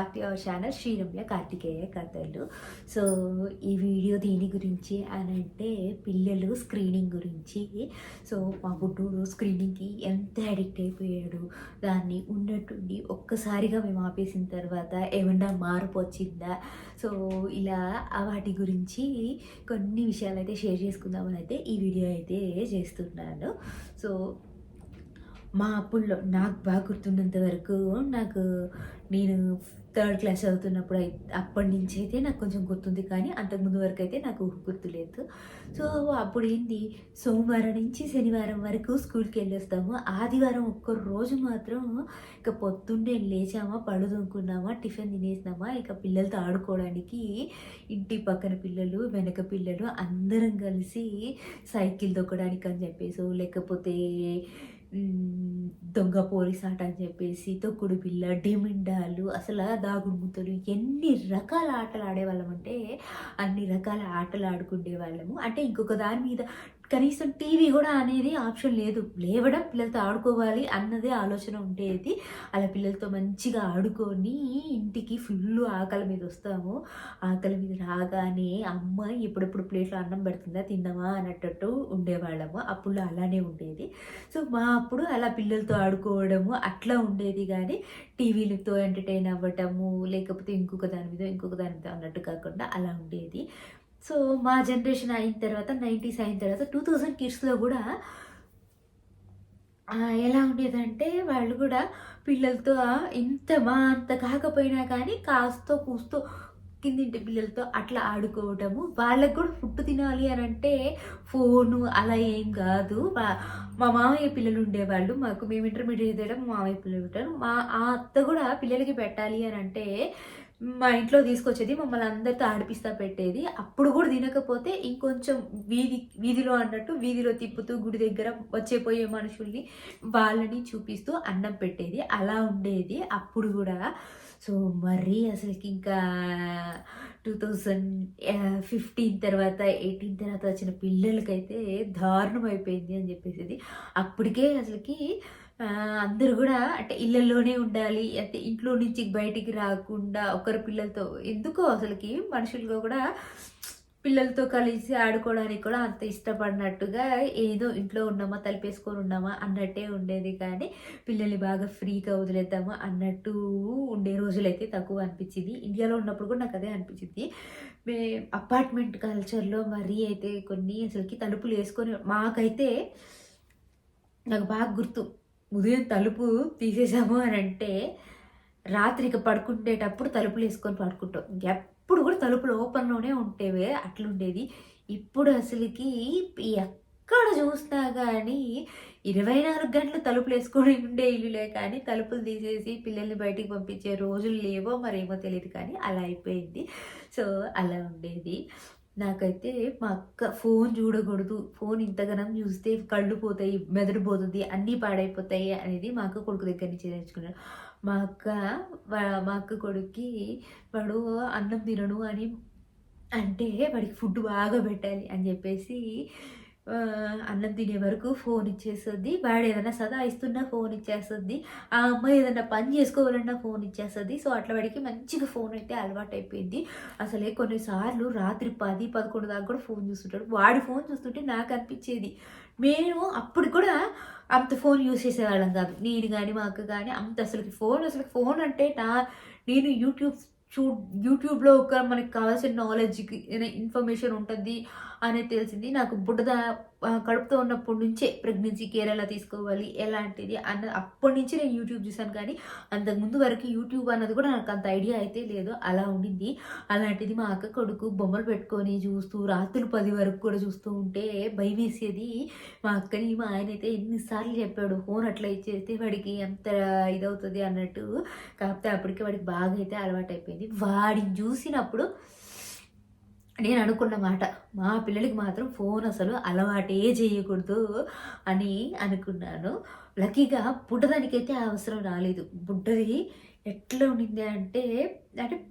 Back to our channel Sriramya Karthikeya కథలు. So ఈ video దీని గురించి అని అంటే పిల్లలు స్క్రీనింగ్ గురించి. సో మా గుడ్డు స్క్రీనింగ్కి ఎంత అడిక్ట్ అయిపోయాడు దాన్ని ఉన్నట్టుండి ఒక్కసారిగా మేము ఆపేసిన తర్వాత ఏమన్నా మార్పు వచ్చిందా? సో ఇలా వాటి గురించి కొన్ని విషయాలు అయితే షేర్ చేసుకుందామని అయితే ఈ వీడియో అయితే చేస్తున్నాను. సో మా అప్పుల్లో నాకు బాగా గుర్తున్నంత వరకు నాకు నేను థర్డ్ క్లాస్ చదువుతున్నప్పుడు అప్పటి నుంచి అయితే నాకు కొంచెం గుర్తుంది కానీ అంతకుముందు వరకు అయితే నాకు గుర్తులేదు. సో అప్పుడు ఏంది? సోమవారం నుంచి శనివారం వరకు స్కూల్కి వెళ్ళొస్తాము. ఆదివారం ఒక్క రోజు మాత్రం ఇక పొద్దున్నే లేచామా పళ్ళు దొంకున్నామా టిఫిన్ తినేసినామా ఇక పిల్లలతో ఆడుకోవడానికి ఇంటి పక్కన పిల్లలు వెనక పిల్లలు అందరం కలిసి సైకిల్ దొక్కడానికి అని చెప్పేసి లేకపోతే దొంగ పోలీస్ ఆట అని చెప్పేసి తొక్కుడు పిల్ల డిమిండాలు అసలు దాగుడుముతలు ఎన్ని రకాల ఆటలు ఆడేవాళ్ళం అంటే అన్ని రకాల ఆటలు ఆడుకునే వాళ్ళము అంటే ఇంకొక దాని మీద కనీసం టీవీ కూడా అనేది ఆప్షన్ లేదు. లేవడం పిల్లలతో ఆడుకోవాలి అన్నదే ఆలోచన ఉండేది అలా పిల్లలతో మంచిగా ఆడుకొని ఇంటికి ఫుల్ ఆకలి మీద వస్తాము. ఆకలి మీద రాగానే అమ్మ ఎప్పుడెప్పుడు ప్లేట్లో అన్నం పెడుతుందా తిందామా అన్నట్టు ఉండేవాళ్ళము. అప్పుడు అలానే ఉండేది. సో మా అప్పుడు అలా పిల్లలతో ఆడుకోవడము అట్లా ఉండేది కానీ టీవీలతో ఎంటర్టైన్ అవ్వటము లేకపోతే ఇంకొక దాని మీద ఇంకొక దాని మీద అన్నట్టు కాకుండా అలా ఉండేది. సో మా జనరేషన్ అయిన తర్వాత నైంటీస్ అయిన తర్వాత టూ థౌజండ్ కిడ్స్లో కూడా ఎలా ఉండేదంటే వాళ్ళు కూడా పిల్లలతో ఇంత మా అంత కాకపోయినా కానీ కాస్తో కూస్తో కిందింటి పిల్లలతో అట్లా ఆడుకోవటము వాళ్ళకు కూడా ఫుడ్ తినాలి అని అంటే ఫోను అలా ఏం కాదు. మా- మా మామయ్య పిల్లలు ఉండేవాళ్ళు. మాకు మేము ఇంటర్మీడియట్ చేయడం మామయ్య పిల్లలు ఉంటారు. మా ఆ అత్త కూడా పిల్లలకి పెట్టాలి అని అంటే మా ఇంట్లో తీసుకొచ్చేది మమ్మల్ని అందరితో ఆడిపిస్తా పెట్టేది. అప్పుడు కూడా తినకపోతే ఇంకొంచెం వీధి వీధిలో అన్నట్టు వీధిలో తిప్పుతూ గుడి దగ్గర వచ్చే పోయే మనుషుల్ని వాళ్ళని చూపిస్తూ అన్నం పెట్టేది. అలా ఉండేది అప్పుడు కూడా. సో మరీ అసలుకి ఇంకా టూ థౌజండ్ ఫిఫ్టీన్ తర్వాత ఎయిటీన్ తర్వాత వచ్చిన పిల్లలకైతే దారుణం అయిపోయింది అని చెప్పేసి అప్పటికే అసలుకి అందరూ కూడా అంటే ఇళ్ళల్లోనే ఉండాలి అంటే ఇంట్లో నుంచి బయటికి రాకుండా ఒకరి పిల్లలతో ఎందుకో అసలుకి మనుషులుగా కూడా పిల్లలతో కలిసి ఆడుకోవడానికి కూడా అంత ఇష్టపడినట్టుగా ఏదో ఇంట్లో ఉన్నామా తలిపేసుకొని ఉన్నామా అన్నట్టే ఉండేది. కానీ పిల్లల్ని బాగా ఫ్రీగా వదిలేద్దామా అన్నట్టు ఉండే రోజులైతే తక్కువ అనిపించింది. ఇండియాలో ఉన్నప్పుడు కూడా నాకు అదే అనిపించింది. మే అపార్ట్మెంట్ కల్చర్లో మరీ అయితే కొన్ని అసలుకి తలుపులు వేసుకొని మాకైతే నాకు బాగా గుర్తు. ఉదయం తలుపు తీసేసాము అని అంటే రాత్రికి పడుకునేటప్పుడు తలుపులు వేసుకొని పడుకుంటాం. ఎప్పుడు కూడా తలుపులు ఓపెన్లోనే ఉంటేవే అట్లుండేది. ఇప్పుడు అసలుకి ఎక్కడ చూసినా కానీ ఇరవై నాలుగు గంటలు తలుపులు వేసుకొని ఉండే ఇల్లులే కానీ తలుపులు తీసేసి పిల్లల్ని బయటికి పంపించే రోజులు లేవో మరేమో తెలియదు కానీ అలా అయిపోయింది. సో అలా ఉండేది. నాకైతే మా అక్క ఫోన్ చూడకూడదు. ఫోన్ ఇంతగానం చూస్తే కళ్ళు పోతాయి మెదడు పోతుంది అన్నీ పాడైపోతాయి అనేది మా అక్క కొడుకు దగ్గర నుంచి నేర్చుకున్నాను మా అక్క మా అక్క కొడుక్కి వాడు అన్నం తినడు అని అంటే వాడికి ఫుడ్ బాగా పెట్టాలి అని చెప్పేసి అన్నం తినే వరకు ఫోన్ ఇచ్చేస్తుంది. వాడు ఏదైనా సదా ఇస్తున్నా ఫోన్ ఇచ్చేస్తుంది. ఆ అమ్మాయి ఏదైనా పని చేసుకోవాలన్నా ఫోన్ ఇచ్చేస్తుంది. సో అట్లా వాడికి మంచిగా ఫోన్ అయితే అలవాటు అయిపోయింది అసలే కొన్నిసార్లు రాత్రి పది పదకొండు దాకా కూడా ఫోన్ చూస్తుంటాడు. వాడి ఫోన్ చూస్తుంటే నాకు అనిపించేది మేము అప్పుడు కూడా అంత ఫోన్ యూస్ చేసేవాళ్ళం కాదు. నేను కానీ మా అక్క కానీ అంత అసలు ఫోన్ అసలు ఫోన్ అంటే నా నేను యూట్యూబ్ చూ యూట్యూబ్లో ఒక మనకి కావాల్సిన నాలెడ్జ్కి ఇన్ఫర్మేషన్ ఉంటుంది. అనేది తెలిసింది. నాకు బుడ్డద కడుపుతో ఉన్నప్పటి నుంచే ప్రెగ్నెన్సీ కేర్ ఎలా తీసుకోవాలి ఎలాంటిది అన్న అప్పటి నుంచి నేను యూట్యూబ్ చూసాను కానీ అంతకుముందు వరకు యూట్యూబ్ అన్నది కూడా నాకు అంత ఐడియా అయితే లేదు. అలా ఉండింది. అలాంటిది మా అక్క కొడుకు బొమ్మలు పెట్టుకొని చూస్తూ రాత్రులు పది వరకు కూడా చూస్తూ ఉంటే భయం వేసేది మా అక్కని మా ఆయన అయితే ఎన్నిసార్లు చెప్పాడు ఫోన్ అట్లా ఇచ్చేస్తే వాడికి ఎంత ఇదవుతుంది అన్నట్టు. కాకపోతే అప్పటికే వాడికి బాగా అయితే అలవాటు అయిపోయింది వాడిని చూసినప్పుడు నేను అనుకున్న మాట. మా పిల్లలకి మాత్రం ఫోన్ అసలు అలవాటే చేయకూడదు అని అనుకున్నాను. లక్కీగా బుడ్డదానికైతే అవసరం రాలేదు. బుడ్డది ఎట్లా ఉండింది అంటే అంటే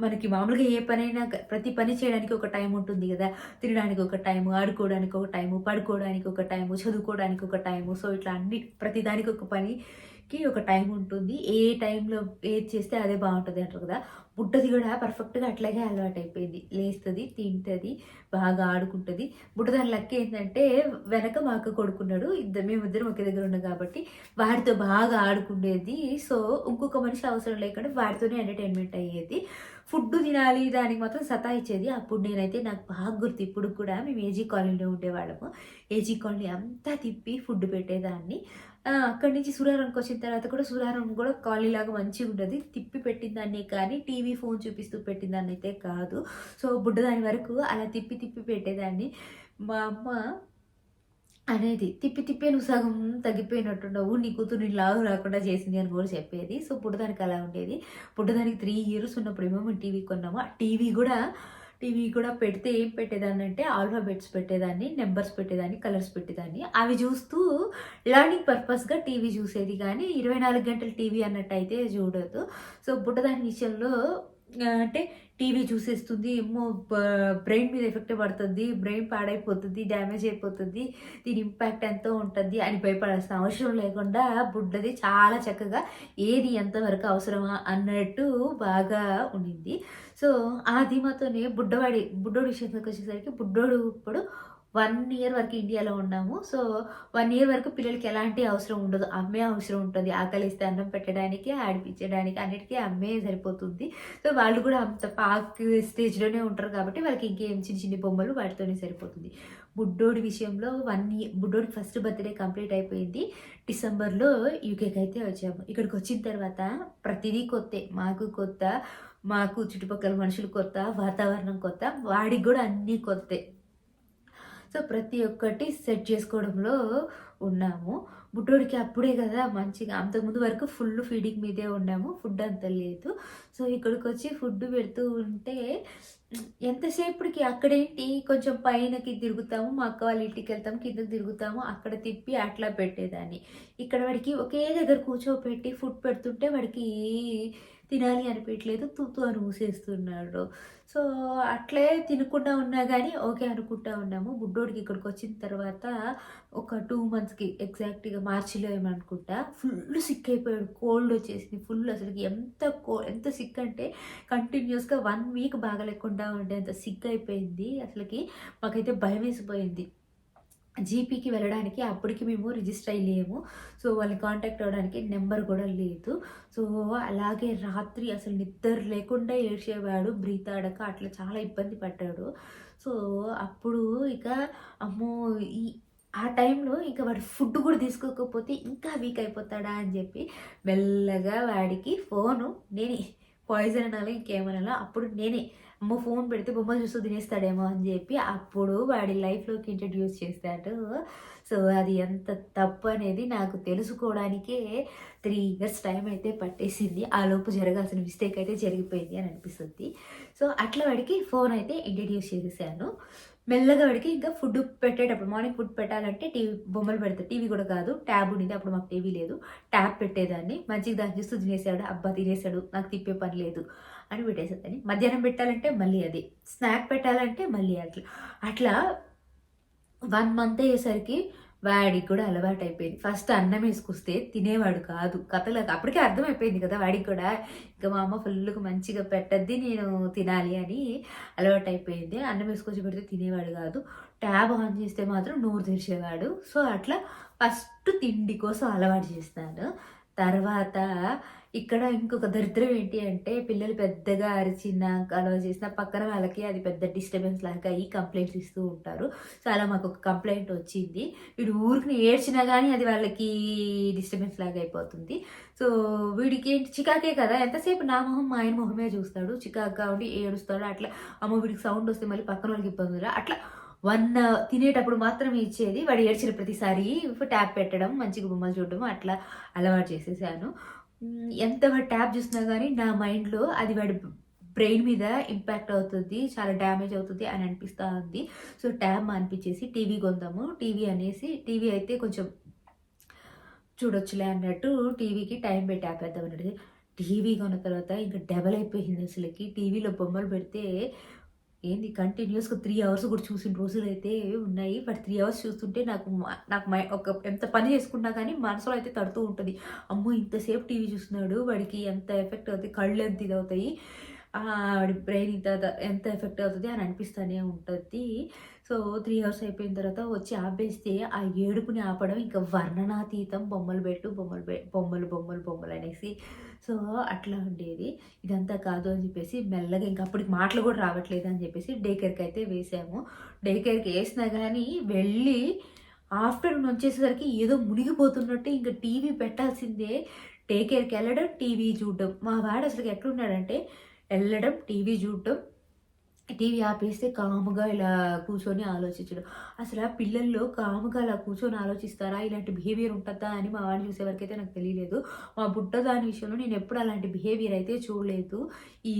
మనకి మామూలుగా ఏ పనైనా ప్రతి పని చేయడానికి ఒక టైం ఉంటుంది కదా. తినడానికి ఒక టైము ఆడుకోవడానికి ఒక టైము పడుకోవడానికి ఒక టైము చదువుకోవడానికి ఒక టైము. సో ఇట్లా అన్ని ప్రతిదానికి ఒక పనికి ఒక టైం ఉంటుంది. ఏ టైంలో ఏది చేస్తే అదే బాగుంటుంది అంటారు కదా. బుడ్డది కూడా పర్ఫెక్ట్గా అట్లాగే అలవాటు అయిపోయింది. లేస్తుంది తింటుంది బాగా ఆడుకుంటుంది. బుడ్డదాని లెక్క ఏంటంటే వెనక మా అక్క కొడుకున్నాడు. ఇద్దరు మేమిద్దరం ఒకే దగ్గర ఉన్నాం కాబట్టి వాడితో బాగా ఆడుకునేది సో ఇంకొక మనిషి అవసరం లేకుండా వాడితోనే ఎంటర్టైన్మెంట్ అయ్యేది. ఫుడ్ తినాలి దానికి మాత్రం సతాయిచ్చేది. అప్పుడు నేనైతే నాకు బాగా గుర్తు ఇప్పుడు కూడా మేము ఏజీ కాలనీలో ఉండేవాళ్ళము. ఏజీ కాలనీ అంతా తిప్పి ఫుడ్ పెట్టేదాన్ని. అక్కడి నుంచి సూర్యారంకి వచ్చిన తర్వాత కూడా సూర్యారం కూడా కాలనీ లాగా మంచిగా ఉంటుంది. తిప్పి పెట్టిందాన్ని కానీ టీవీ ఫోన్ చూపిస్తూ పెట్టిందాన్ని అయితే కాదు. సో బుడ్డదాని వరకు అలా తిప్పి తిప్పి పెట్టేదాన్ని. మా అమ్మ అనేది తిప్పి తిప్పి నువ్వు సగం తగ్గిపోయినట్టున్నావు నీ కూతురు నీ లావు రాకుండా చేసింది అని కూడా చెప్పేది. సో పుట్టదానికి అలా ఉండేది. పుట్టదానికి త్రీ ఇయర్స్ ఉన్నప్పుడు ఏమో మేము టీవీ కొన్నాము ఆ టీవీ కూడా టీవీ కూడా పెడితే ఏం పెట్టేదాన్ని అంటే ఆల్ఫాబెట్స్ పెట్టేదాన్ని నెంబర్స్ పెట్టేదాన్ని కలర్స్ పెట్టేదాన్ని. అవి చూస్తూ లర్నింగ్ పర్పస్గా టీవీ చూసేది. కానీ ఇరవై నాలుగు గంటలు టీవీ అన్నట్టు అయితే చూడదు సో బుట్టదాని విషయంలో అంటే టీవీ చూసేస్తుంది ఏమో బ్రెయిన్ మీద ఎఫెక్ట్ పడుతుంది బ్రెయిన్ పాడైపోతుంది డ్యామేజ్ అయిపోతుంది దీని ఇంపాక్ట్ ఎంతో ఉంటుంది అని భయపడాల్సిన అవసరం లేకుండా బుడ్డది చాలా చక్కగా ఏది ఎంతవరకు అవసరమా అన్నట్టు బాగా ఉండింది. సో ఆ ధీమాతోనే బుడ్డవాడి బుడ్డోడి విషయంలోకి వచ్చేసరికి బుడ్డోడు ఇప్పుడు వన్ ఇయర్ వరకు ఇండియాలో ఉన్నాము. సో వన్ ఇయర్ వరకు పిల్లలకి ఎలాంటి అవసరం ఉండదు. అమ్మే అవసరం ఉంటుంది. ఆకలిస్తే అన్నం పెట్టడానికి ఆడిపించడానికి అన్నిటికీ అమ్మే సరిపోతుంది. సో వాళ్ళు కూడా అంత పాక్ స్టేజ్లోనే ఉంటారు కాబట్టి వాళ్ళకి ఇంకేం చిన్న చిన్న బొమ్మలు వాటితోనే సరిపోతుంది. బుడ్డోడి విషయంలో వన్ ఇయర్ బుడ్డోడి ఫస్ట్ బర్త్డే కంప్లీట్ అయిపోయింది. డిసెంబర్లో యూకేకి అయితే వచ్చాము. ఇక్కడికి వచ్చిన తర్వాత ప్రతిదీ కొత్తే. మాకు కొత్త మాకు చుట్టుపక్కల మనుషులు కొత్త వాతావరణం కొత్త. వాడికి కూడా అన్నీ కొత్తే. సో ప్రతి ఒక్కటి సెట్ చేసుకోవడంలో ఉన్నాము. బుడ్డోడికి అప్పుడే కదా మంచిగా అంతకుముందు వరకు ఫుల్ ఫీడింగ్ మీదే ఉన్నాము ఫుడ్ అంత లేదు. సో ఇక్కడికి వచ్చి ఫుడ్ పెడుతూ ఉంటే ఎంతసేపటికి అక్కడేంటి? కొంచెం పైనకి తిరుగుతాము మా అక్క వాళ్ళ ఇంటికి వెళ్తాము కిందకి తిరుగుతాము అక్కడ తిప్పి అట్లా పెట్టేదాన్ని. ఇక్కడ వాడికి ఒకే దగ్గర కూర్చోపెట్టి ఫుడ్ పెడుతుంటే వాడికి తినాలి అనిపించలేదు తూతూ అని ఊసేస్తున్నాడు సో అట్లే తినకుండా ఉన్నా కానీ ఓకే అనుకుంటా ఉన్నాము. బుడ్డోడికి ఇక్కడికి వచ్చిన తర్వాత ఒక టూ మంత్స్కి ఎగ్జాక్ట్గా మార్చిలో ఏమనుకుంటా ఫుల్ సిక్ అయిపోయాడు. కోల్డ్ వచ్చేసింది ఫుల్ అసలుకి. ఎంత కో ఎంత సిక్ అంటే కంటిన్యూస్గా వన్ వీక్ బాగలేకుండా ఉండేంత సిక్ అయిపోయింది. అసలుకి మాకైతే భయం వేసిపోయింది జీపీకి వెళ్ళడానికి అప్పటికి మేము రిజిస్టర్ అయ్యలేము. సో వాళ్ళని కాంటాక్ట్ అవ్వడానికి నెంబర్ కూడా లేదు. సో అలాగే రాత్రి అసలు నిద్ర లేకుండా ఏడ్చేవాడు బ్రీత్ ఆడక అట్లా చాలా ఇబ్బంది పడ్డాడు. సో అప్పుడు ఇక అమ్మో ఈ ఆ టైంలో ఇంకా వాడు ఫుడ్ కూడా తీసుకోకపోతే ఇంకా వీక్ అయిపోతాడా అని చెప్పి మెల్లగా వాడికి ఫోను నేనే పాయిజన్ అనాలి ఇంకేమనాలో అప్పుడు నేనే అమ్మ ఫోన్ పెడితే బొమ్మ చూస్తూ తినేస్తాడేమో అని చెప్పి అప్పుడు వాడి లైఫ్లోకి ఇంట్రడ్యూస్ చేస్తాడు. సో అది ఎంత తప్పు అనేది నాకు తెలుసుకోవడానికే త్రీ ఇయర్స్ టైం అయితే పట్టేసింది. ఆ లోపు జరగాల్సిన మిస్టేక్ అయితే జరిగిపోయింది అని అనిపిస్తుంది. సో అట్లా వాడికి ఫోన్ అయితే ఇంట్రడ్యూస్ చేసేసాను. మెల్లగా వాడికి ఇంకా ఫుడ్ పెట్టేటప్పుడు మార్నింగ్ ఫుడ్ పెట్టాలంటే టీవీ బొమ్మలు పెడతా టీవీ కూడా కాదు ట్యాబ్ ఉండింది. అప్పుడు మాకు టీవీ లేదు. ట్యాబ్ పెట్టేదాన్ని. మంచిగా దాన్ని చూస్తూ తినేసాడు. అబ్బా తినేసాడు. నాకు తిప్పే పని లేదు. అని పెట్టేసేదాన్ని మధ్యాహ్నం పెట్టాలంటే మళ్ళీ అది. స్నాక్ పెట్టాలంటే మళ్ళీ అట్లా. అట్లా వన్ మంత్ అయ్యేసరికి వాడికి కూడా అలవాటు అయిపోయింది ఫస్ట్ అన్నం వేసుకొస్తే తినేవాడు కాదు. కథలు అప్పటికే అర్థమైపోయింది కదా వాడికి కూడా. ఇంకా మా అమ్మ ఫుల్గా మంచిగా పెట్టద్ది నేను తినాలి అని అలవాటు అయిపోయింది అన్నం వేసుకొచ్చి పెడితే తినేవాడు కాదు. ట్యాబ్ ఆన్ చేస్తే మాత్రం నోరు తెరిచేవాడు. సో అట్లా ఫస్ట్ తిండి కోసం అలవాటు చేస్తాను. తర్వాత ఇక్కడ ఇంకొక దరిద్రం ఏంటి అంటే పిల్లలు పెద్దగా అరిచినా అలవా చేసిన పక్కన వాళ్ళకి అది పెద్ద డిస్టర్బెన్స్ లాగా అయ్యి కంప్లైంట్స్ ఇస్తూ ఉంటారు. సో అలా మాకు ఒక కంప్లైంట్ వచ్చింది. వీడు ఊరికి ఏడ్చినా కానీ అది వాళ్ళకి డిస్టర్బెన్స్ లాగా అయిపోతుంది. సో వీడికి ఏంటి? చికాకే కదా. ఎంతసేపు నా మొహం మా ఆయన మొహమే చూస్తాడు. చికాకా ఉండి ఏడుస్తాడు. అట్లా అమ్మ వీడికి సౌండ్ వస్తే మళ్ళీ పక్కన వాళ్ళకి ఇబ్బంది అట్లా వన్ తినేటప్పుడు మాత్రమే ఇచ్చేది. వాడు ఏడ్చిన ప్రతిసారి ట్యాప్ పెట్టడం మంచిగా బొమ్మలు చూడడం అట్లా అలవాటు చేసేసాను. ఎంత వాడు ట్యాప్ చూసినా కానీ నా మైండ్లో అది వాడి బ్రెయిన్ మీద ఇంపాక్ట్ అవుతుంది చాలా డ్యామేజ్ అవుతుంది అని అనిపిస్తూ ఉంది. సో ట్యాబ్ అనిపించేసి టీవీ కొందాము. టీవీ అనేసి టీవీ అయితే కొంచెం చూడొచ్చులే అన్నట్టు టీవీకి టైం పెట్టి ఆపేద్దాం అన్నట్టు. టీవీ కొన్న తర్వాత ఇంకా డబల్ అయిపోయింది అసలుకి. టీవీలో బొమ్మలు పెడితే ఏంది కంటిన్యూస్గా త్రీ అవర్స్ కూడా చూసిన రోజులు అయితే ఉన్నాయి. బట్ త్రీ అవర్స్ చూస్తుంటే నాకు నాకు మై ఒక ఎంత పని చేసుకున్నా కానీ మనసులో అయితే తడుతూ ఉంటుంది. అమ్మో ఇంతసేపు టీవీ చూస్తున్నాడు. వాడికి ఎంత ఎఫెక్ట్ అవుతుంది కళ్ళు ఎంత ఇది అవుతాయి? వాడి బ్రెయిన్ ఇంత ఎంత ఎఫెక్ట్ అవుతుంది అని అనిపిస్తూనే ఉంటుంది. సో త్రీ అవర్స్ అయిపోయిన తర్వాత వచ్చి ఆపేస్తే ఆ ఏడుపుని ఆపడం ఇంకా వర్ణనాతీతం బొమ్మలు పెట్టు బొమ్మలు బొమ్మలు బొమ్మలు బొమ్మలు అనేసి. సో అట్లా ఉండేది. ఇదంతా కాదు అని చెప్పేసి మెల్లగా ఇంకా అప్పటికి మాటలు కూడా రావట్లేదు అని చెప్పేసి డే కేర్కి అయితే వేసాము. డే కేర్కి వేసినా కానీ వెళ్ళి ఆఫ్టర్నూన్ వచ్చేసరికి ఏదో మునిగిపోతున్నట్టు ఇంకా టీవీ పెట్టాల్సిందే. డే కేర్కి వెళ్ళడం టీవీ చూడడం. మా వాడు అసలు ఎట్లున్నాడంటే వెళ్ళడం టీవీ చూడడం టీవీ ఆపేస్తే కాముగా ఇలా కూర్చొని ఆలోచించడం. అసలు ఆ పిల్లల్లో కాముగా అలా కూర్చొని ఆలోచిస్తారా? ఇలాంటి బిహేవియర్ ఉంటుందా అని మా వాడిని చూసేవరకైతే నాకు తెలియలేదు. మా బుట్ట దాని విషయంలో నేను ఎప్పుడు అలాంటి బిహేవియర్ అయితే చూడలేదు. ఈ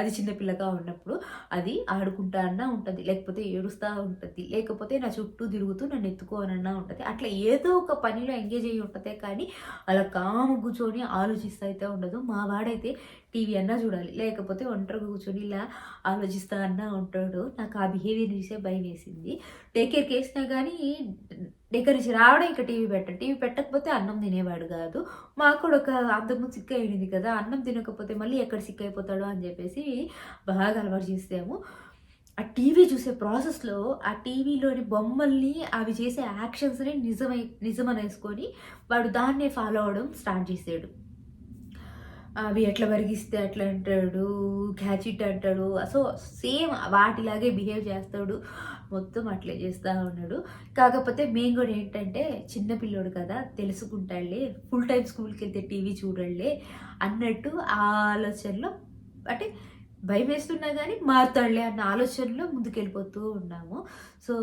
అది చిన్నపిల్లగా ఉన్నప్పుడు అది ఆడుకుంటా అన్నా ఉంటుంది లేకపోతే ఏడుస్తూ ఉంటుంది లేకపోతే నా చుట్టూ తిరుగుతూ నన్ను ఎత్తుకోనన్నా ఉంటుంది. అట్లా ఏదో ఒక పనిలో ఎంగేజ్ అయ్యి ఉంటుంది కానీ అలా కాము కూర్చొని ఆలోచిస్తూ అయితే ఉండదు. మా వాడైతే టీవీ అన్నా చూడాలి లేకపోతే ఒంటరిగా కూర్చొని ఇలా ఆలోచిస్తా అన్నా ఉంటాడు. నాకు ఆ బిహేవియర్ చూసే భయం వేసింది. టేక్ కేర్ వేసినా కానీ దగ్గర నుంచి రావడం ఇంకా టీవీ పెట్టండి. టీవీ పెట్టకపోతే అన్నం తినేవాడు కాదు. మాకు కూడా ఒక అంతకుముందు సిక్ అయింది కదా అన్నం తినకపోతే మళ్ళీ ఎక్కడ సిక్ అయిపోతాడో అని చెప్పేసి బాగా అలవాటు చేసాము ఆ టీవీ చూసే ప్రాసెస్లో ఆ టీవీలోని బొమ్మల్ని అవి చేసే యాక్షన్స్ని నిజమై నిజమనేసుకొని వాడు దాన్నే ఫాలో అవడం స్టార్ట్ చేసాడు. అవి ఎట్లా వరిగిస్తే అట్లా అంటాడు క్యాచ్ ఇట్ అంటాడు. సో సేమ్ వాటిలాగే బిహేవ్ చేస్తాడు. మొత్తం అట్లే చేస్తూ ఉన్నాడు. కాకపోతే మేము కూడా ఏంటంటే చిన్నపిల్లోడు కదా తెలుసుకుంటాడులే. ఫుల్ టైం స్కూల్కి వెళ్తే టీవీ చూడలే అన్నట్టు ఆ ఆలోచనలో అంటే భయం వేస్తున్నా కానీ మారుతాడులే అన్న ఆలోచనలో ముందుకెళ్ళిపోతూ ఉన్నాము. సో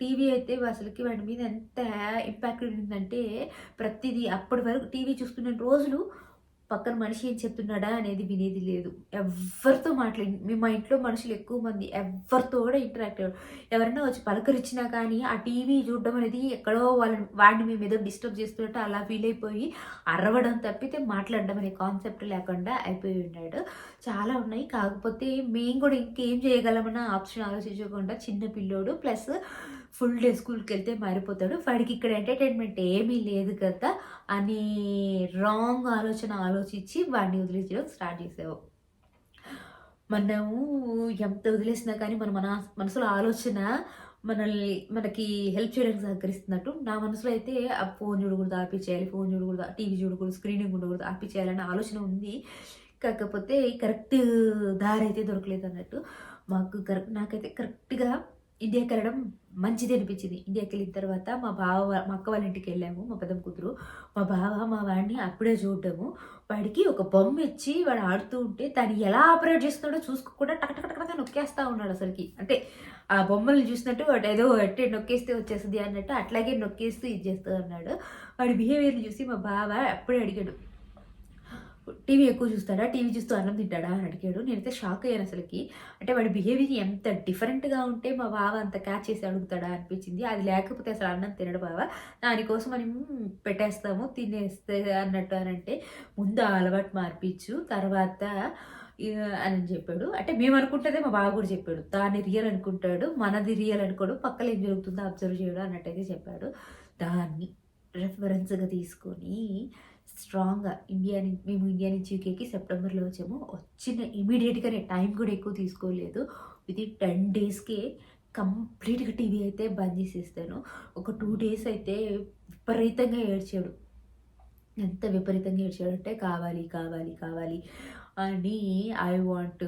టీవీ అయితే అసలుకి వాడి మీద ఎంత ఇంపాక్ట్ ఉందంటే ప్రతిదీ అప్పటి వరకు టీవీ చూస్తున్న రోజులు పక్కన మనిషి ఏం చెప్తున్నాడా అనేది వినేది లేదు. ఎవరితో మాట్లాడి మేము మా ఇంట్లో మనుషులు ఎక్కువ మంది ఎవరితో కూడా ఇంటరాక్ట్ అయ్యారు ఎవరైనా వచ్చి పలకరించినా కానీ ఆ టీవీ చూడడం అనేది ఎక్కడో వాళ్ళని వాడిని మేము ఏదో డిస్టర్బ్ చేస్తున్నట్టు అలా ఫీల్ అయిపోయి అరవడం తప్పితే మాట్లాడడం అనే కాన్సెప్ట్ లేకుండా అయిపోయి ఉన్నాడు. చాలా ఉన్నాయి. కాకపోతే మేము కూడా ఇంకేం చేయగలమన్న ఆప్షన్ ఆలోచించకుండా చిన్న పిల్లోడు ప్లస్ ఫుల్ డే స్కూల్కి వెళ్తే మారిపోతాడు. వాడికి ఇక్కడ ఎంటర్టైన్మెంట్ ఏమీ లేదు కదా అని రాంగ్ ఆలోచన ఆలోచించి వాడిని వదిలించడం స్టార్ట్ చేసావు. మనము ఎంత వదిలేసినా కానీ మన మన మనసులో ఆలోచన మనల్ని మనకి హెల్ప్ చేయడానికి సహకరిస్తున్నట్టు. నా మనసులో అయితే ఆ ఫోన్ చూడకూడదు ఆపిచేయాలి ఫోన్ చూడకూడదు టీవీ చూడకూడదు స్క్రీనింగ్ ఉండకూడదు ఆపిచేయాలనే ఆలోచన ఉంది. కాకపోతే కరెక్ట్ దారి అయితే దొరకలేదు అన్నట్టు. మాకు కరెక్ట్ నాకైతే కరెక్ట్గా ఇండియాకి వెళ్ళడం మంచిది అనిపించింది. ఇండియాకి వెళ్ళిన తర్వాత మా బావ మా అక్క వాళ్ళ ఇంటికి వెళ్ళాము మా పెద్ద కూతురు. మా బావ మా వాడిని అప్పుడే చూడటము వాడికి ఒక బొమ్మ ఇచ్చి వాడు ఆడుతూ ఉంటే దాన్ని ఎలా ఆపరేట్ చేస్తున్నాడో చూసుకోకుండా టక టక టక నొక్కేస్తా ఉన్నాడు అసలుకి. అంటే ఆ బొమ్మల్ని చూసినట్టు వాడు ఏదో అట్టే నొక్కేస్తే వచ్చేస్తుంది అన్నట్టు అట్లాగే నొక్కేస్తూ ఇది చేస్తూ ఉన్నాడు. వాడి బిహేవియర్ని చూసి మా బావ అప్పుడే అడిగాడు టీవీ ఎక్కువ చూస్తాడా? టీవీ చూస్తూ అన్నం తింటాడా? అని అడిగాడు. నేనైతే షాక్ అయ్యాను అసలుకి. అంటే వాడి బిహేవియర్ ఎంత డిఫరెంట్గా ఉంటే మా బావ అంత క్యాచ్ చేసి అడుగుతాడా అనిపించింది. అది లేకపోతే అసలు అన్నం తినడు బావ. దానికోసం మనం పెట్టేస్తాము తినేస్తే అన్నట్టు అని అంటే ముందు ఆ అలవాటు మార్పించు తర్వాత అని చెప్పాడు. అంటే మేము అనుకుంటేదే మా బావ కూడా చెప్పాడు. దాన్ని రియల్ అనుకుంటాడు మనది రియల్ అనుకోడు పక్కన ఏం జరుగుతుందో అబ్జర్వ్ చేయడం అన్నట్టయితే చెప్పాడు. దాన్ని రెఫరెన్స్గా తీసుకొని స్ట్రాంగ్గా ఇండియా నుంచి మేము ఇండియా నుంచి యూకేకి సెప్టెంబర్లో వచ్చాము. వచ్చిన ఇమీడియట్గానే టైం కూడా ఎక్కువ తీసుకోలేదు. ఇది టెన్ డేస్కే కంప్లీట్గా టీవీ అయితే బంద్ చేసేస్తాను. ఒక టూ డేస్ అయితే విపరీతంగా ఏడ్చాడు. ఎంత విపరీతంగా ఏడ్చాడంటే కావాలి కావాలి కావాలి అని I want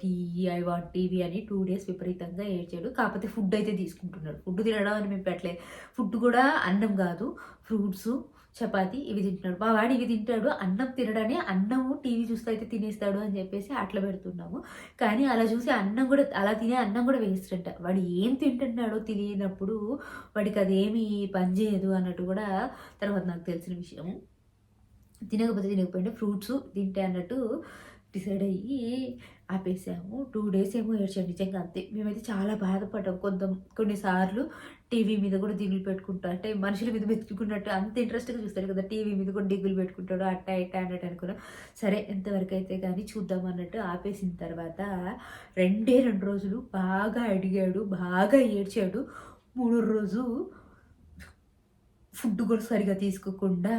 TV I want TV అని టూ డేస్ విపరీతంగా ఏడ్చాడు. కాకపోతే ఫుడ్ అయితే తీసుకుంటున్నాడు. ఫుడ్ తినడం అని మేము పెట్టలేదు. ఫుడ్ కూడా అన్నం కాదు ఫ్రూట్స్ చపాతి ఇవి తింటున్నాడు. మా వాడు ఇవి తింటాడు అన్నం తినడనే అన్నము టీవీ చూస్తే అయితే తినేస్తాడు అని చెప్పేసి అట్లా పెడుతున్నాము. కానీ అలా చూసి అన్నం కూడా అలా తినే అన్నం కూడా వేస్ట్ అంట. వాడు ఏం తింటున్నాడో తెలియనప్పుడు వాడికి అదేమి పనిచేయదు అన్నట్టు కూడా తర్వాత నాకు తెలిసిన విషయం తినకపోతే తినకపోయింటే ఫ్రూట్స్ తింటే అన్నట్టు డిసైడ్ అయ్యి ఆపేసాము. టూ డేస్ ఏమో ఏడ్చాం నిజంగా అంతే. మేమైతే చాలా బాధపడ్డాం. కొంత కొన్నిసార్లు టీవీ మీద కూడా దిగులు పెట్టుకుంటా అంటే మనుషుల మీద మెతుకున్నట్టు అంత ఇంట్రెస్ట్గా చూస్తారు కదా టీవీ మీద కూడా దిగులు పెట్టుకుంటాడు అట్ట ఇట్ట అన్నట్టు అనుకున్నాం. సరే ఎంతవరకు అయితే కానీ చూద్దాం అన్నట్టు ఆపేసిన తర్వాత రెండే రెండు రోజులు బాగా అడిగాడు బాగా ఏడ్చాడు. మూడో రోజు ఫుడ్ కూడా సరిగా తీసుకోకుండా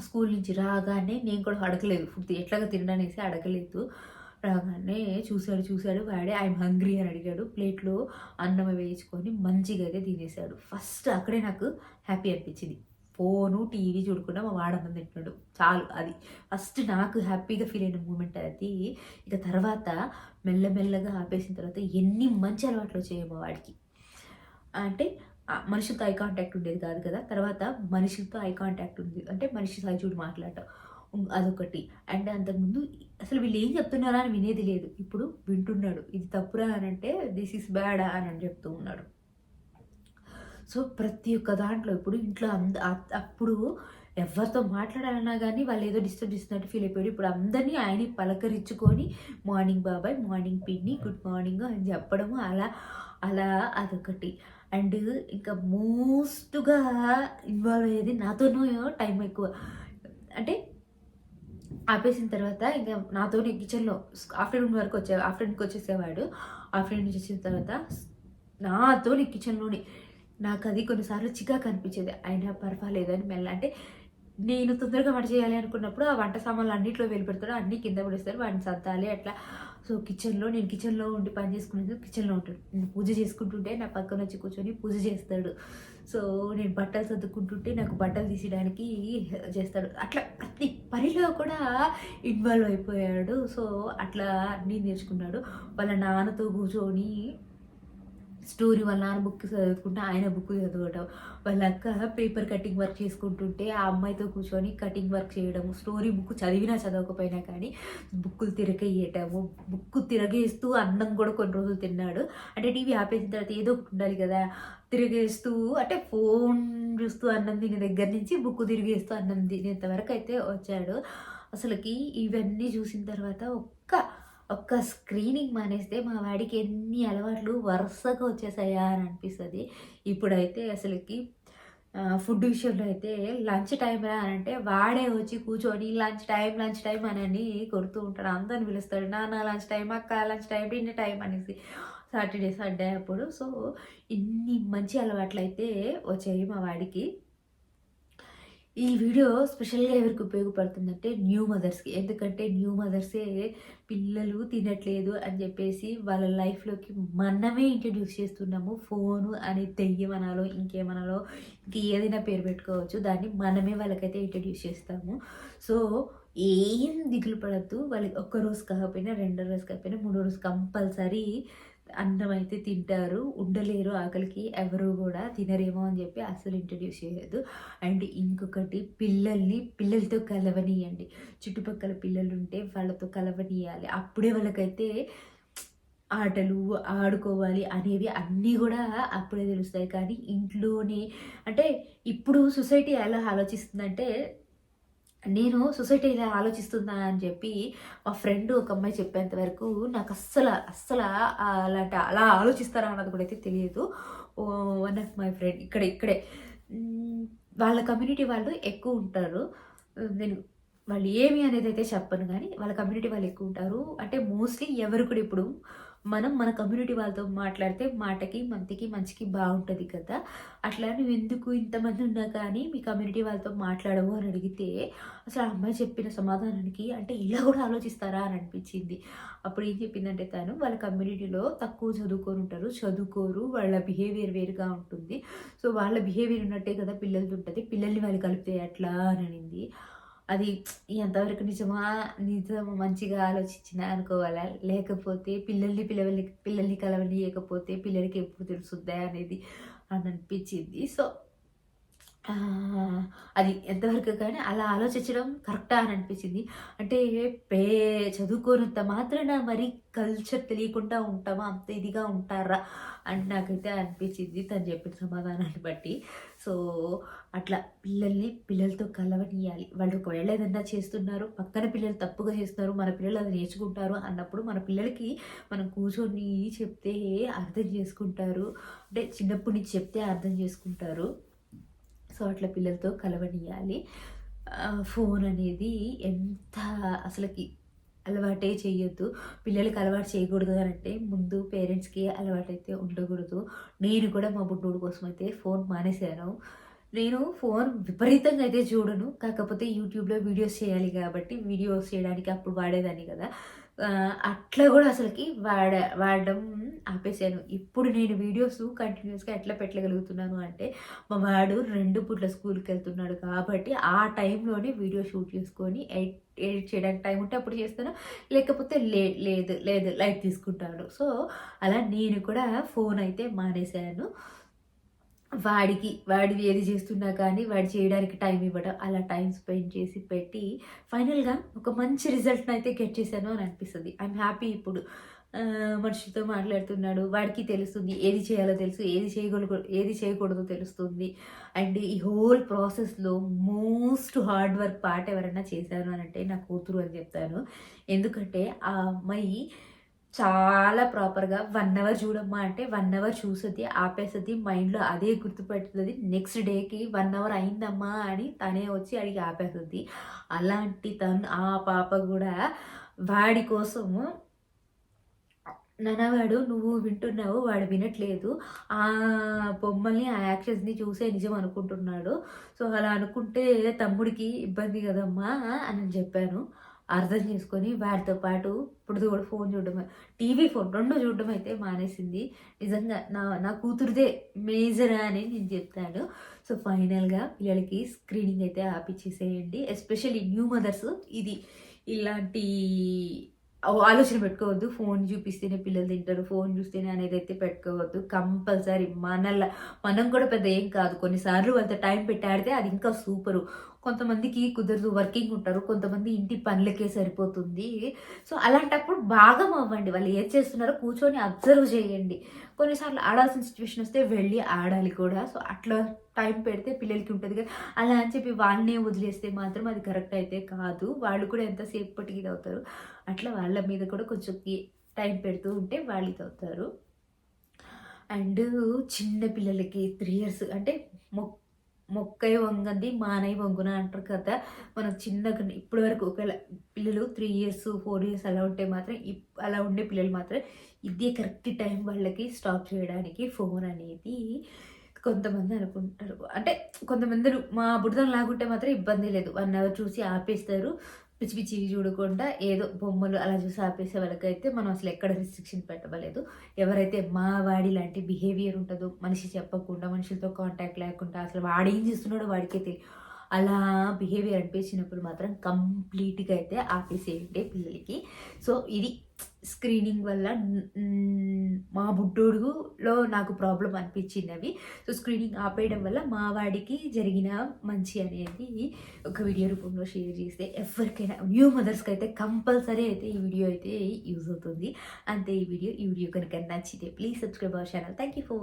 స్కూల్ నుంచి రాగానే నేను కూడా అడగలేదు ఫుడ్ ఎట్లాగా తినడానేసి అడగలేదు. రాగానే చూశాడు చూశాడు వాడే ఐఎమ్ హంగ్రీ అని అడిగాడు. ప్లేట్లో అన్నం వేయించుకొని మంచిగా అయితే తినేశాడు. ఫస్ట్ అక్కడే నాకు హ్యాపీ అనిపించింది. ఫోను టీవీ చూడకుండా మా వాడన్నం తింటున్నాడు. చాలు అది. ఫస్ట్ నాకు హ్యాపీగా ఫీల్ అయిన మూమెంట్ అది. ఇక తర్వాత మెల్లమెల్లగా ఆపేసిన తర్వాత ఎన్ని మంచి అలవాట్లు వచ్చాయో మా వాడికి. అంటే మనిషితో ఐ కాంటాక్ట్ ఉండేది కాదు కదా. తర్వాత మనిషితో ఐ కాంటాక్ట్ ఉంది. అంటే మనిషి సాయి చూడు మాట్లాడటం అదొకటి. అండ్ అంతకుముందు అసలు వీళ్ళు ఏం చెప్తున్నారా అని వినేది లేదు. ఇప్పుడు వింటున్నాడు. ఇది తప్పురా అని అంటే దిస్ ఈస్ బ్యాడా అని అని చెప్తూ ఉన్నాడు. సో ప్రతి ఒక్క దాంట్లో ఇప్పుడు ఇంట్లో అంద అప్పుడు ఎవరితో మాట్లాడాలన్నా కానీ వాళ్ళు ఏదో డిస్టర్బ్ చేస్తున్నట్టు ఫీల్ అయిపోయాడు. ఇప్పుడు అందరినీ ఆయన్ని పలకరించుకొని మార్నింగ్ బాబాయ్ మార్నింగ్ పిన్ని గుడ్ మార్నింగ్ అని చెప్పడము అలా అలా అదొకటి. అండ్ ఇంకా మోస్ట్గా ఇన్వాల్వ్ అయ్యేది నాతోనూ టైం ఎక్కువ. అంటే ఆపేసిన తర్వాత ఇంకా నాతోనే కిచెన్లో ఆఫ్టర్నూన్ వరకు వచ్చే ఆఫ్టర్నూన్కి వచ్చేసేవాడు. ఆఫ్టర్నూన్ నుంచి వచ్చిన తర్వాత నాతోనే కిచెన్లోనే నాకు అది కొన్నిసార్లు చికాకు అనిపించేది. అయినా పర్వాలేదని మెల్ల అంటే నేను తొందరగా వంట చేయాలి అనుకున్నప్పుడు ఆ వంట సామాన్లు అన్నింటిలో వెళ్ళి పెడతాడు అన్నీ కింద పడేస్తారు వాడిని సర్దాలి అట్లా. సో కిచెన్లో నేను కిచెన్లో ఉండి పని చేసుకునేది కిచెన్లో ఉంటాడు. నేను పూజ చేసుకుంటుంటే నా పక్కన వచ్చి కూర్చొని పూజ చేస్తాడు. సో నేను బట్టలు సర్దుకుంటుంటే నాకు బట్టలు తీసేయడానికి చేస్తాడు. అట్లా ప్రతి పనిలో కూడా ఇన్వాల్వ్ అయిపోయాడు. సో అట్లా అన్నీ నేర్చుకున్నాడు. వాళ్ళ నాన్నతో కూర్చొని స్టోరీ వాళ్ళ నాన్న బుక్ చదువుకుంటే ఆయన బుక్ చదవడం వాళ్ళ అక్క పేపర్ కటింగ్ వర్క్ చేసుకుంటుంటే ఆ అమ్మాయితో కూర్చొని కటింగ్ వర్క్ చేయడము స్టోరీ బుక్ చదివినా చదవకపోయినా కానీ బుక్కులు తిరగేయటము బుక్ తిరగేస్తూ అన్నం కూడా కొన్ని రోజులు తిన్నాడు. అంటే టీవీ ఆపేసిన తర్వాత ఏదో ఒకటి ఉండాలి కదా తిరిగేస్తూ అంటే ఫోన్ చూస్తూ అన్నం తినే దగ్గర నుంచి బుక్ తిరిగేస్తూ అన్నం తినేంత వరకు అయితే వచ్చాడు. అసలుకి ఇవన్నీ చూసిన తర్వాత ఒక్క ఒక్క స్క్రీనింగ్ మానేస్తే మా వాడికి ఎన్ని అలవాట్లు వరుసగా వచ్చేసాయా అని అనిపిస్తుంది. ఇప్పుడైతే అసలుకి ఫుడ్ విషయంలో అయితే లంచ్ టైం రా అని అంటే వాడే వచ్చి కూర్చొని లంచ్ టైం లంచ్ టైం అని కొడుతూ ఉంటాడు. అందరిని పిలుస్తాడు నాన్న లంచ్ టైం అక్క లంచ్ టైం డిన్నర్ టైం అనేసి. సాటర్డే సండే అప్పుడు. సో ఇన్ని మంచి అలవాట్లు అయితే వచ్చాయి మా వాడికి. ఈ వీడియో స్పెషల్గా ఎవరికి ఉపయోగపడుతుందంటే న్యూ మదర్స్కి ఎందుకంటే న్యూ మదర్సే పిల్లలు తినట్లేదు అని చెప్పేసి వాళ్ళ లైఫ్లోకి మనమే ఇంట్రడ్యూస్ చేస్తున్నాము. ఫోను అని తెయ్యమనాలో ఇంకేమనాలో ఇంక ఏదైనా పేరు పెట్టుకోవచ్చు. దాన్ని మనమే వాళ్ళకైతే ఇంట్రడ్యూస్ చేస్తాము. సో ఏం దిగులు పడద్దు. వాళ్ళకి ఒక్క రోజు కాకపోయినా రెండో రోజు కాకపోయినా మూడో రోజు కంపల్సరీ అన్నం అయితే తింటారు. ఉండలేరు ఆకలికి. ఎవరు కూడా తినరేమో అని చెప్పి అసలు ఇంట్రడ్యూస్ చేయలేదు అండ్ ఇంకొకటి పిల్లల్ని పిల్లలతో కలవనీయండి. చుట్టుపక్కల పిల్లలు ఉంటే వాళ్ళతో కలవనీయాలి. అప్పుడే వాళ్ళకైతే ఆటలు ఆడుకోవాలి అనేవి అన్నీ కూడా అప్పుడే తెలుస్తాయి. కానీ ఇంట్లోనే అంటే ఇప్పుడు సొసైటీ ఎలా ఆలోచిస్తుందంటే నేను సొసైటీ ఇలా ఆలోచిస్తుందా అని చెప్పి మా ఫ్రెండ్ ఒక అమ్మాయి చెప్పేంత వరకు నాకు అస్సలు అస్సలు అలాంటి అలా ఆలోచిస్తారా అన్నది కూడా అయితే తెలియదు. వన్ ఆఫ్ మై ఫ్రెండ్ ఇక్కడ ఇక్కడే. వాళ్ళ కమ్యూనిటీ వాళ్ళు ఎక్కువ ఉంటారు. నేను వాళ్ళు ఏమి అనేది అయితే చెప్పను కానీ వాళ్ళ కమ్యూనిటీ వాళ్ళు ఎక్కువ ఉంటారు. అంటే మోస్ట్లీ ఎవరు కూడా ఇప్పుడు మనం మన కమ్యూనిటీ వాళ్ళతో మాట్లాడితే మాటకి మంతికి మంచికి బాగుంటుంది కదా. అట్లా నువ్వు ఎందుకు ఇంతమంది ఉన్నా కానీ మీ కమ్యూనిటీ వాళ్ళతో మాట్లాడవు అని అడిగితే అసలు ఆ అమ్మాయి చెప్పిన సమాధానానికి అంటే ఇలా కూడా ఆలోచిస్తారా అని అనిపించింది. అప్పుడు ఏం చెప్పిందంటే తను వాళ్ళ కమ్యూనిటీలో తక్కువ చదువుకొని ఉంటారు చదువుకోరు వాళ్ళ బిహేవియర్ వేరుగా ఉంటుంది. సో వాళ్ళ బిహేవియర్ ఉన్నట్టే కదా పిల్లలతో ఉంటుంది. పిల్లల్ని వాళ్ళు కలిపితే ఎట్లా అని అనింది. అది ఎంతవరకు నిజమా నిజం మంచిగా ఆలోచించిన అనుకోవాలా లేకపోతే పిల్లల్ని పిల్లల్ని పిల్లల్ని కలవనీయకపోతే పిల్లలకి ఎప్పుడు తెలుస్తుందా అనేది అని అనిపించింది సో అది ఎంతవరకు కానీ అలా ఆలోచించడం కరెక్టా అని అనిపించింది. అంటే పే చదువుకోనంత మాత్రాన మరి కల్చర్ తెలియకుండా ఉంటామా? అంత ఇదిగా ఉంటారా? అని నాకైతే అనిపించింది తను చెప్పిన సమాధానాన్ని బట్టి. సో, అట్లా పిల్లల్ని పిల్లలతో కలవనియాలి. వాళ్ళు ఒకవేళ ఏదన్నా చేస్తున్నారు, పక్కన పిల్లలు తప్పుగా చేస్తున్నారు, మన పిల్లలు అది నేర్చుకుంటారు అన్నప్పుడు మన పిల్లలకి మనం కూర్చొని చెప్తే అర్థం చేసుకుంటారు. అంటే చిన్నప్పటి నుంచి చెప్తే అర్థం చేసుకుంటారు. సో, అట్లా పిల్లలతో కలవనీయాలి ఫోన్ అనేది ఎంత అసలుకి అలవాటే చేయొద్దు. పిల్లలకి అలవాటు చేయకూడదు అని అంటే ముందు పేరెంట్స్‌కి అలవాటైతే ఉండకూడదు. నేను కూడా మా బుడ్డోడి అయితే ఫోన్ మానేశాను. నేను ఫోన్ విపరీతంగా అయితే చూడను. కాకపోతే యూట్యూబ్‌లో వీడియోస్ చేయాలి కాబట్టి వీడియోస్ చేయడానికి అప్పుడు వాడేదాన్ని కదా! అట్లా కూడా అసలుకి వాడ వాడడం ఆపేసాను. ఇప్పుడు నేను వీడియోస్ కంటిన్యూస్గా ఎట్లా పెట్టగలుగుతున్నాను అంటే, మా వాడు రెండు పూట్ల స్కూల్కి వెళ్తున్నాడు కాబట్టి ఆ టైంలోనే వీడియో షూట్ చేసుకొని ఎడిట్ ఎడిట్ చేయడానికి టైం ఉంటే అప్పుడు చేస్తాను. లేకపోతే లే లేదు లేదు లైట్ తీసుకుంటాడు. సో, అలా నేను కూడా ఫోన్ అయితే మానేశాను. వాడికి వాడివి ఏది చేస్తున్నా కానీ వాడు చేయడానికి టైం ఇవ్వడం. అలా టైం స్పెండ్ చేసి పెట్టి ఫైనల్‌గా ఒక మంచి రిజల్ట్ని అయితే గెట్ చేశాను అని అనిపిస్తుంది ఐఎమ్ హ్యాపీ ఇప్పుడు. మనిషితో మాట్లాడుతున్నాడు. వాడికి తెలుస్తుంది. ఏది చేయాలో తెలుసు. ఏది చేయకూడదు ఏది చేయకూడదో తెలుస్తుంది. అండ్ ఈ హోల్ ప్రాసెస్‌లో మోస్ట్ హార్డ్ వర్క్ పార్ట్ ఎవరైనా చేశారు అంటే నా కూతురు అని చెప్తాను. ఎందుకంటే ఆ అమ్మాయి చాలా ప్రాపర్‌గా వన్ అవర్ చూడమ్మా అంటే వన్ అవర్ చూస్తది. ఆపేస్తుంది మైండ్‌లో అదే గుర్తుపెట్టుతుంది నెక్స్ట్ డేకి వన్ అవర్ అయిందమ్మా అని తనే వచ్చి అడిగి ఆపేస్తుంది అలాంటి తను ఆ పాప కూడా వాడి కోసము నన్నవాడు నువ్వు వింటున్నావు. వాడు వినట్లేదు. ఆ బొమ్మల్ని, ఆ యాక్షన్స్‌ని చూసే నిజం అనుకుంటున్నాడు. సో, అలా అనుకుంటే తమ్ముడికి ఇబ్బంది కదమ్మా అని చెప్పాను. అర్థం చేసుకొని వాడితో పాటు ఇప్పుడు కూడా ఫోన్ చూడడం, టీవీ, ఫోన్ రెండు చూడడం అయితే మానేసింది. నిజంగా నా నా కూతురిదే మేజర్ అని నేను చెప్తాను. సో, ఫైనల్‌గా పిల్లలకి స్క్రీనింగ్ అయితే ఆపిచ్చేసేయండి. ఎస్పెషల్లీ న్యూ మదర్స్ ఇది ఇలాంటి ఆలోచన పెట్టుకోవద్దు. ఫోన్ చూపిస్తేనే పిల్లలు తింటారు. ఫోన్ చూస్తేనే అనేది అయితే పెట్టుకోవద్దు. కంపల్సరీ మనల్లా మనం కూడా పెద్ద ఏం కాదు. కొన్నిసార్లు వాళ్ళతో టైం పెట్టాడితే అది ఇంకా సూపరు. కొంతమందికి కుదరదు. వర్కింగ్ ఉంటారు. కొంతమంది ఇంటి పనులకే సరిపోతుంది. సో, అలాంటప్పుడు భాగం అవ్వండి. వాళ్ళు ఏం చేస్తున్నారో కూర్చొని అబ్జర్వ్ చేయండి. కొన్నిసార్లు ఆడాల్సిన సిచ్యువేషన్ వస్తే వెళ్ళి ఆడాలి కూడా. సో, అట్లా టైం పెడితే పిల్లలకి ఉంటుంది కదా! అలా అని చెప్పి వాళ్ళనే వదిలేస్తే మాత్రం అది కరెక్ట్ అయితే కాదు. వాళ్ళు కూడా ఎంతసేపటికి ఇదవుతారు. అట్లా వాళ్ళ మీద కూడా కొంచెం టైం పెడుతూ ఉంటే వాళ్ళు ఇదవుతారు. అండ్ చిన్న పిల్లలకి త్రీ ఇయర్స్ అంటే మొక్ మొక్కై వంగంది మానై వంగున అంటారు కదా! మనం చిన్నగా ఇప్పటి వరకు ఒకవేళ పిల్లలు త్రీ ఇయర్స్, ఫోర్ ఇయర్స్ అలా ఉంటే మాత్రం ఇప్ అలా ఉండే పిల్లలు మాత్రం ఇదే కరెక్ట్ టైం వాళ్ళకి స్టాప్ చేయడానికి ఫోన్ అనేది కొంతమంది అనుకుంటారు. అంటే కొంతమంది మా బుడిదం లాగుంటే మాత్రం ఇబ్బంది లేదు. వన్ అవర్ చూసి ఆపేస్తారు. పిచ్చి పిచ్చివి చూడకుండా ఏదో బొమ్మలు అలా చూసి ఆపేసే వాళ్ళకైతే మనం అసలు ఎక్కడ రిస్ట్రిక్షన్ పెట్టవలేదు ఎవరైతే మా వాడి లాంటి బిహేవియర్ ఉంటదో, మనిషి చెప్పకుండా, మనుషులతో కాంటాక్ట్ లేకుండా అసలు వాడు ఏం చేస్తున్నాడో వాడికే తెలి అలా బిహేవియర్ అనిపించినప్పుడు మాత్రం కంప్లీట్‌గా అయితే ఆపేసేయండి పిల్లలకి. సో, ఇది స్క్రీనింగ్ వల్ల మా బుడ్డోడులో నాకు ప్రాబ్లం అనిపించింది అవి సో, స్క్రీనింగ్ ఆపేయడం వల్ల మా వాడికి జరిగిన మంచి అనేది ఒక వీడియో రూపంలో షేర్ చేస్తే ఎవరికైనా న్యూ మదర్స్‌కైతే కంపల్సరీ అయితే ఈ వీడియో అయితే యూజ్ అవుతుంది. అంతే ఈ వీడియో. ఈ వీడియో కనుక నచ్చితే please subscribe our channel. Thank you for